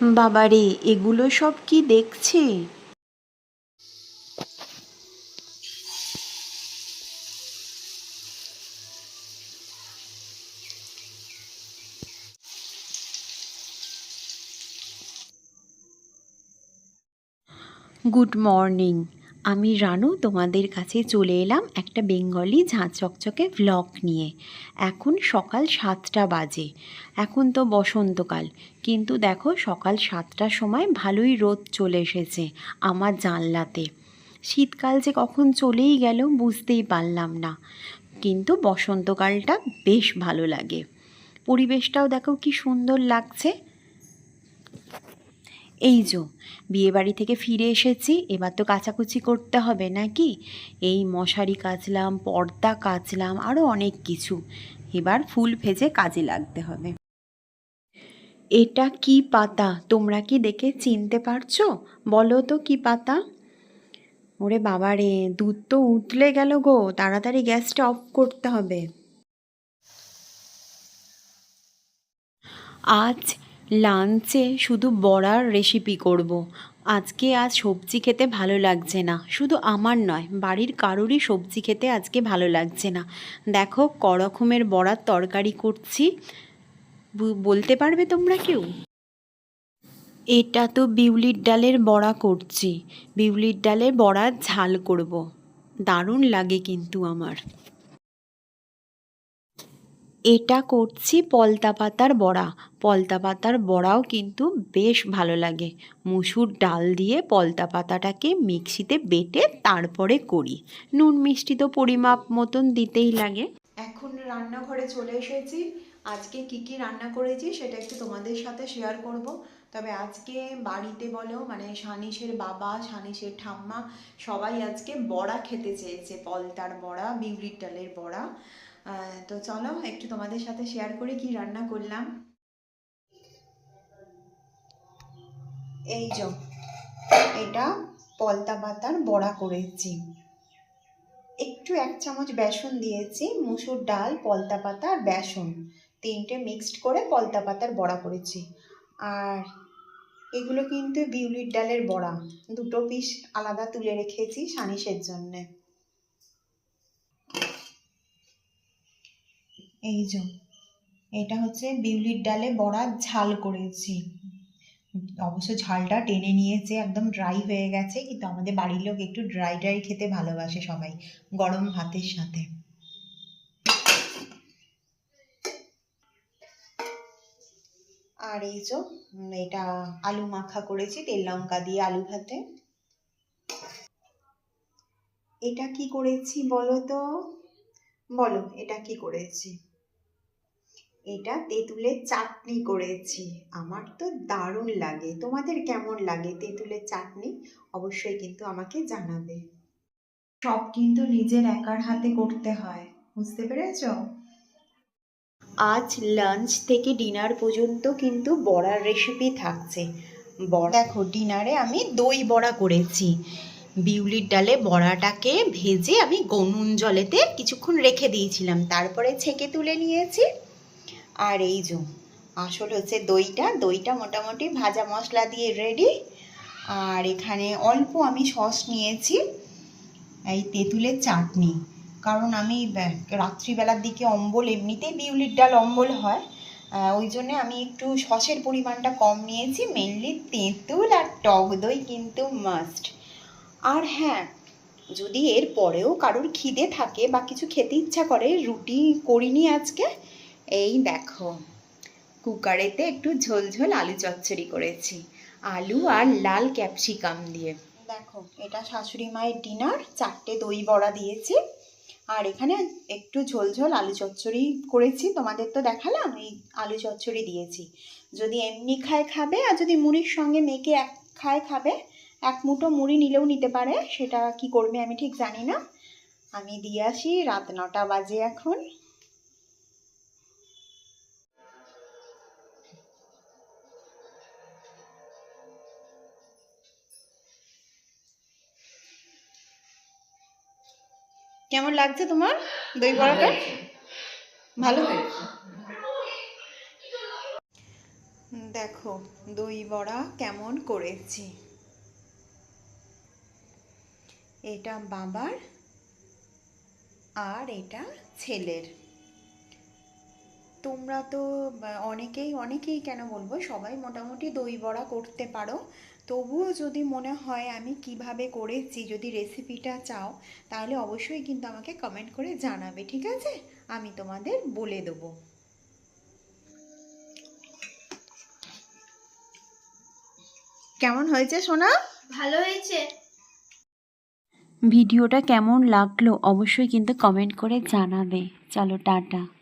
বাবারে এগুলো সব কি দেখছি? গুড মর্নিং আমি রানু তোমাদের কাছে চলে এলাম একটা বেঙ্গলি ঝাঁ চকচকে ভ্লগ নিয়ে। এখন সকাল সাতটা বাজে। এখন তো বসন্তকাল। কিন্তু দেখো সকাল সাতটার সময় ভালোই রোদ চলে এসেছে আমার জানলাতে। শীতকাল যে কখন চলেই গেল বুঝতেই পারলাম না। কিন্তু বসন্তকালটা বেশ ভালো লাগে। পরিবেশটাও দেখো কি সুন্দর লাগছে। এই যো, বিয়েবাড়ি থেকে ফিরে এসেছি, এবার তো কাচাকুচি করতে হবে নাকি? এই মশারি কাচলাম, পর্দা কাচলাম আরও অনেক কিছু। এবার ফুল ভেজে কাজে লাগতে হবে। এটা কি পাতা? তোমরা কি দেখে চিনতে পারছ? বলো তো কি পাতা? ওরে বাবা রে দুধ তো উতলে গেল গো, তাড়াতাড়ি গ্যাসটা অফ করতে হবে। আজ লাঞ্চে শুধু বড়ার রেসিপি করব। আজকে আজ সবজি খেতে ভালো লাগছে না। শুধু আমার নয়, বাড়ির কারোরই সবজি খেতে আজকে ভালো লাগছে না। দেখো করকমের বড়ার তরকারি করছি। বলতে পারবে তোমরা কেউ? এটা তো বিউলির ডালের বড়া করছি। বিউলির ডালের বড়ার ঝাল করব। দারুণ লাগে কিন্তু আমার। এটা করছি পলতা পাতার বড়া। পলতা পাতার বড়াও কিন্তু বেশ ভালো লাগে। মুসুর ডাল দিয়ে পলতা পাতাটাকে মিক্সিতে বেটে তারপরে করি। নুন মিষ্টি তো পরিমাপ মতন দিতেই লাগে। এখন রান্নাঘরে চলে এসেছি। আজকে কি কি রান্না করেছি সেটা একটু তোমাদের সাথে শেয়ার করব। তবে আজকে বাড়িতে বলো মানে সানিসের বাবা সানিসের ঠাম্মা, সবাই আজকে বড়া খেতে চেয়েছে, পলতার বড়া, বিউলির ডালের বড়া। তো চলো একটু তোমাদের সাথে শেয়ার করি কি রান্না করলাম। এই যে, এটা পলতা পাতার বড়া করেছি। একটু এক চামচ বেসন দিয়েছি, মুসুর ডাল, পলতা পাতা আর বেসন। তিনটে মিক্সড করে পলতা পাতার বড়া করেছি। আর এগুলো কিন্তু বিউলির ডালের বড়া। দুটো পিস আলাদা তুলে রেখেছি সানিসের জন্যে। এই যে, এটা হচ্ছে বিউলির ডালে বড়া ঝাল করেছি। অবশ্য ঝালটা টেনে নিয়েছে, একদম ড্রাই হয়ে গেছে, কিন্তু আমাদের বাড়ির লোক একটু ড্রাই ড্রাই খেতে ভালোবাসে সবাই, গরম ভাতের সাথে। আর এই যে এটা আলু মাখা করেছি, তেল লঙ্কা দিয়ে আলু ভাতে। এটা কি করেছি বলো তো বলো, এটা কি করেছি? এটা তেঁতুলের চাটনি করেছি। আমার তো দারুণ লাগে। তোমাদের কেমন লাগে তেঁতুলের চাটনি? অবশ্যই কিন্তু আমাকে জানাবে। সব কিন্তু নিজের একার হাতে করতে হয়। বুঝতে পেরেছ? আজ লাঞ্চ থেকে ডিনার পর্যন্ত কিন্তু বড়ার রেসিপি থাকছে। বড়া দেখো ডিনারে আমি দই বড়া করেছি। বিউলির ডালে বড়াটাকে ভেজে আমি গনুন জলেতে কিছুক্ষণ রেখে দিয়েছিলাম। তারপরে ছেঁকে তুলে নিয়েছি। আর এই যে, আসল হচ্ছে দইটা। দইটা মোটামুটি ভাজা মশলা দিয়ে রেডি আর এখানে অল্প আমি সস নিয়েছি। এই তেঁতুলের চাটনি। কারণ আমি রাত্রিবেলার দিকে অম্বল, এমনিতেই বিউলির ডাল অম্বল হয়। ওই জন্যে আমি একটু সসের পরিমাণটা কম নিয়েছি মেনলি তেঁতুল আর টক দই কিন্তু মাস্ট আর হ্যাঁ যদি এর পরেও কারোর খিদে থাকে বা কিছু খেতে ইচ্ছা করে, রুটি করিনি আজকে, এই দেখো, কুকারেতে একটু ঝোল ঝোল আলু চচ্চড়ি করেছি, আলু আর লাল ক্যাপসিকাম দিয়ে। দেখো, এটা শাশুড়ি মায়ের ডিনার চারটে দই বড়া দিয়েছি। আর এখানে একটু ঝোল ঝোল আলু চচ্চড়ি করেছি, তোমাদের তো দেখালাম, এই আলু চচ্চড়ি দিয়েছি। যদি এমনি খায় খাবে, আর যদি মুড়ির সঙ্গে মেখে এক খায় খাবে, এক মুঠো মুড়ি নিলেও নিতে পারে, সেটা কি করবে আমি ঠিক জানি না। আমি দিয়ে আসি, রাত নটা বাজে এখন। কেমন লাগছে তোমার? দই বড়াটা ভালো? হয়েছে দেখো দেখো দই বড়া কেমন করেছি। এটা বাবার আর এটা ছেলের। তোমরা তো অনেকেই অনেকেই কেন বলব সবাই মোটামুটি দই বড়া করতে পারো। তবুও যদি মনে হয় আমি কীভাবে করেছি যদি রেসিপিটা চাও তাহলে অবশ্যই কিন্তু আমাকে কমেন্ট করে জানাবে ঠিক আছে? আমি তোমাদের বলে দেবো। কেমন হয়েছে সোনা? ভালো হয়েছে। ভিডিওটা কেমন লাগল অবশ্যই কিন্তু কমেন্ট করে জানাবে। চলো টাটা।